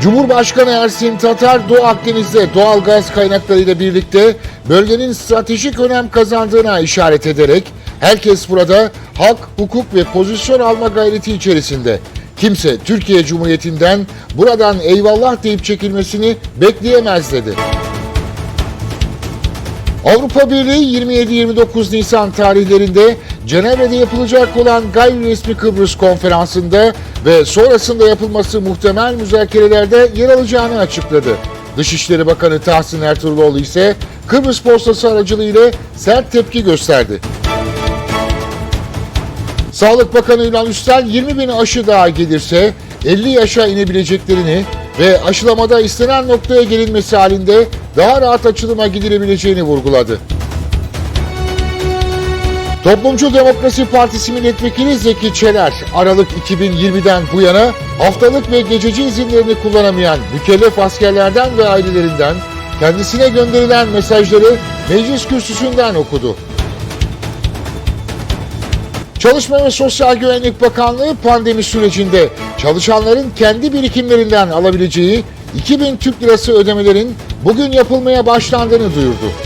Cumhurbaşkanı Ersin Tatar Doğu Akdeniz'de doğal gaz kaynaklarıyla birlikte bölgenin stratejik önem kazandığına işaret ederek herkes burada hak, hukuk ve pozisyon alma gayreti içerisinde. Kimse Türkiye Cumhuriyeti'nden buradan eyvallah deyip çekilmesini bekleyemez dedi. Avrupa Birliği 27-29 Nisan tarihlerinde Cenevre'de yapılacak olan gayri resmi Kıbrıs konferansında ve sonrasında yapılması muhtemel müzakerelerde yer alacağını açıkladı. Dışişleri Bakanı Tahsin Ertuğruloğlu ise Kıbrıs postası aracılığıyla sert tepki gösterdi. Sağlık Bakanı Ünal Üstel 20 bin aşı daha gelirse 50 yaşa inebileceklerini ve aşılamada istenen noktaya gelinmesi halinde daha rahat açılıma gidilebileceğini vurguladı. Toplumcu Demokrasi Partisi Milletvekili Zeki Çeler, Aralık 2020'den bu yana haftalık ve gececi izinlerini kullanamayan mükellef askerlerden ve ailelerinden kendisine gönderilen mesajları meclis kürsüsünden okudu. Çalışma ve Sosyal Güvenlik Bakanlığı pandemi sürecinde çalışanların kendi birikimlerinden alabileceği 2000 Türk Lirası ödemelerin bugün yapılmaya başlandığını duyurdu.